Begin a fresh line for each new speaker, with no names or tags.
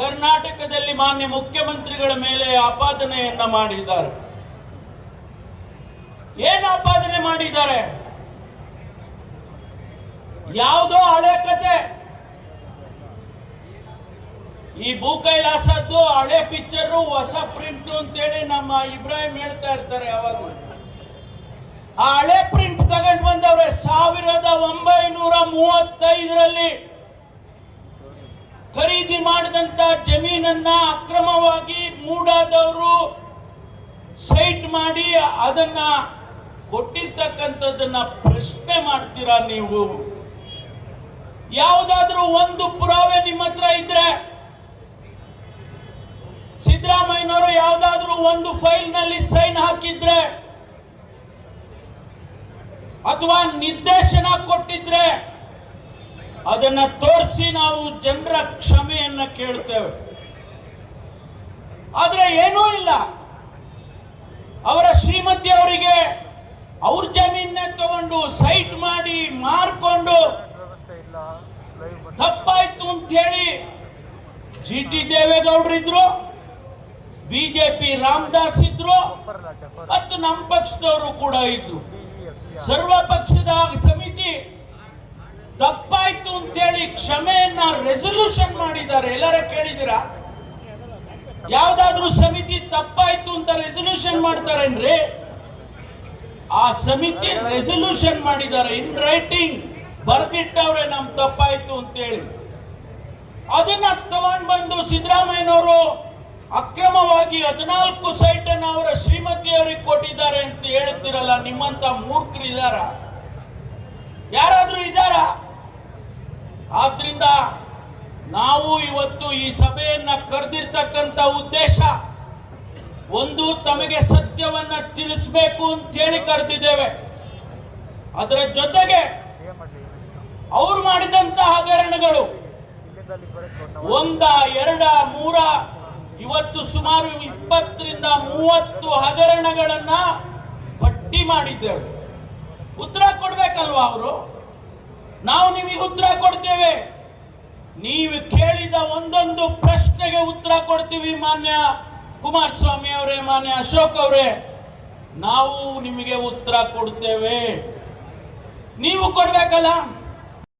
ಕರ್ನಾಟಕದಲ್ಲಿ ಮಾನ್ಯ ಮುಖ್ಯಮಂತ್ರಿಗಳ ಮೇಲೆ ಆಪಾದನೆಯನ್ನ ಮಾಡಿದ್ದಾರೆ. ಏನ್ ಆಪಾದನೆ ಮಾಡಿದ್ದಾರೆ? ಯಾವುದೋ ಹಳೆ ಕತೆ. ಈ ಭೂ ಕೈಲಾಸದ್ದು ಹಳೆ ಪಿಕ್ಚರ್, ಹೊಸ ಪ್ರಿಂಟ್ ಅಂತೇಳಿ ನಮ್ಮ ಇಬ್ರಾಹಿಂ ಹೇಳ್ತಾ ಇರ್ತಾರೆ ಯಾವಾಗ ಆ ಹಳೆ ಪ್ರಿಂಟ್ ತಗೊಂಡ್ ಬಂದವ್ರೆ, ಸಾವಿರದ ಮಾಡಿದಂತ ಜಮೀನನ್ನ ಅಕ್ರಮವಾಗಿ ಮೂಡಾದವರು ಸೈಟ್ ಮಾಡಿ ಅದನ್ನ ಕೊಟ್ಟಿರ್ತಕ್ಕಂಥದ್ದನ್ನ ಪ್ರಶ್ನೆ ಮಾಡ್ತೀರಾ ನೀವು? ಯಾವುದಾದ್ರೂ ಒಂದು ಪುರಾವೆ ನಿಮ್ಮ ಹತ್ರ ಇದ್ರೆ ಸಿದ್ದರಾಮಯ್ಯನವರು ಯಾವುದಾದ್ರೂ ಒಂದು ಫೈಲ್ನಲ್ಲಿ ಸೈನ್ ಹಾಕಿದ್ರೆ ಅಥವಾ ನಿರ್ದೇಶನ ಕೊಟ್ಟಿದ್ರೆ ಅದನ್ನ ತೋರಿಸಿ ನಾವು ಜನರ ಕ್ಷಮೆಯನ್ನ ಕೇಳ್ತೇವೆ. ಆದ್ರೆ ಏನೂ ಇಲ್ಲ. ಅವರ ಶ್ರೀಮತಿ ಅವರಿಗೆ ಅವ್ರ ಜಮೀನ ತಗೊಂಡು ಸೈಟ್ ಮಾಡಿ ಮಾರ್ಕೊಂಡು ತಪ್ಪಾಯ್ತು ಅಂತ ಹೇಳಿ ಜಿ ಟಿ ದೇವೇಗೌಡರಿದ್ರು ಬಿಜೆಪಿ ರಾಮದಾಸ್ ಇದ್ರು ಮತ್ತು ನಮ್ಮ ಪಕ್ಷದವರು ಕೂಡ ಇದ್ರು. ಸರ್ವ ಪಕ್ಷದ ಸಮಿತಿ ತಪ್ಪಾಯ್ತು ಅಂತೇಳಿ ಕ್ಷಮೆಯನ್ನ ರೆಸೊಲ್ಯೂಷನ್ ಮಾಡಿದ್ದಾರೆ. ಎಲ್ಲರ ಕೇಳಿದಿರಾ ಯಾವ್ದಾದ್ರೂ ಸಮಿತಿ ತಪ್ಪಾಯ್ತು ಅಂತ ರೆಸೊಲ್ಯೂಷನ್ ಮಾಡ್ತಾರೇನ್ರಿ? ಆ ಸಮಿತಿ ರೆಸೊಲ್ಯೂಷನ್ ಮಾಡಿದ್ದಾರೆ. ಇನ್ ರೈಟಿಂಗ್ ಬರ್ದಿಟ್ಟವ್ರೆ ನಮ್ ತಪ್ಪಾಯ್ತು ಅಂತೇಳಿ. ಅದನ್ನ ತಗೊಂಡ್ ಬಂದು ಸಿದ್ದರಾಮಯ್ಯನವರು ಅಕ್ರಮವಾಗಿ ಹದಿನಾಲ್ಕು ಸೈಟ್ ಅನ್ನು ಅವರ ಶ್ರೀಮತಿಯವರಿಗೆ ಕೊಟ್ಟಿದ್ದಾರೆ ಅಂತ ಹೇಳ್ತಿರಲ್ಲ, ನಿಮ್ಮಂತ ಮೂರ್ಖರಿದಾರ ಯಾರಾದ್ರೂ ಇದ್ದಾರಾ ಆದ್ರಿಂದ ನಾವು ಇವತ್ತು ಈ ಸಭೆಯನ್ನ ಕರೆದಿರ್ತಕ್ಕಂಥ ಉದ್ದೇಶ, ಒಂದು ತಮಗೆ ಸತ್ಯವನ್ನ ತಿಳಿಸಬೇಕು ಅಂತ ಹೇಳಿ ಕರೆದಿದ್ದೇವೆ. ಅದರ ಜೊತೆಗೆ ಅವ್ರು ಮಾಡಿದಂತ ಹಗರಣಗಳು, ಒಂದ, ಎರಡ, ಮೂರ, ಇವತ್ತು ಸುಮಾರು ಇಪ್ಪತ್ತರಿಂದ ಮೂವತ್ತು ಹಗರಣಗಳನ್ನ ಪಟ್ಟಿ ಮಾಡಿದ್ದೇವೆ. ಉತ್ತರ ಕೊಡ್ಬೇಕಲ್ವಾ ಅವರು? ನಾವು ನಿಮಗೆ ಉತ್ತರ ಕೊಡ್ತೇವೆ. ನೀವು ಕೇಳಿದ ಒಂದೊಂದು ಪ್ರಶ್ನೆಗೆ ಉತ್ತರ ಕೊಡ್ತೀವಿ ಮಾನ್ಯ ಕುಮಾರಸ್ವಾಮಿ ಅವರೇ, ಮಾನ್ಯ ಅಶೋಕ್ ಅವರೇ. ನಾವು ನಿಮಗೆ ಉತ್ತರ ಕೊಡ್ತೇವೆ. ನೀವು ಕೊಡ್ಬೇಕಲ್ಲ?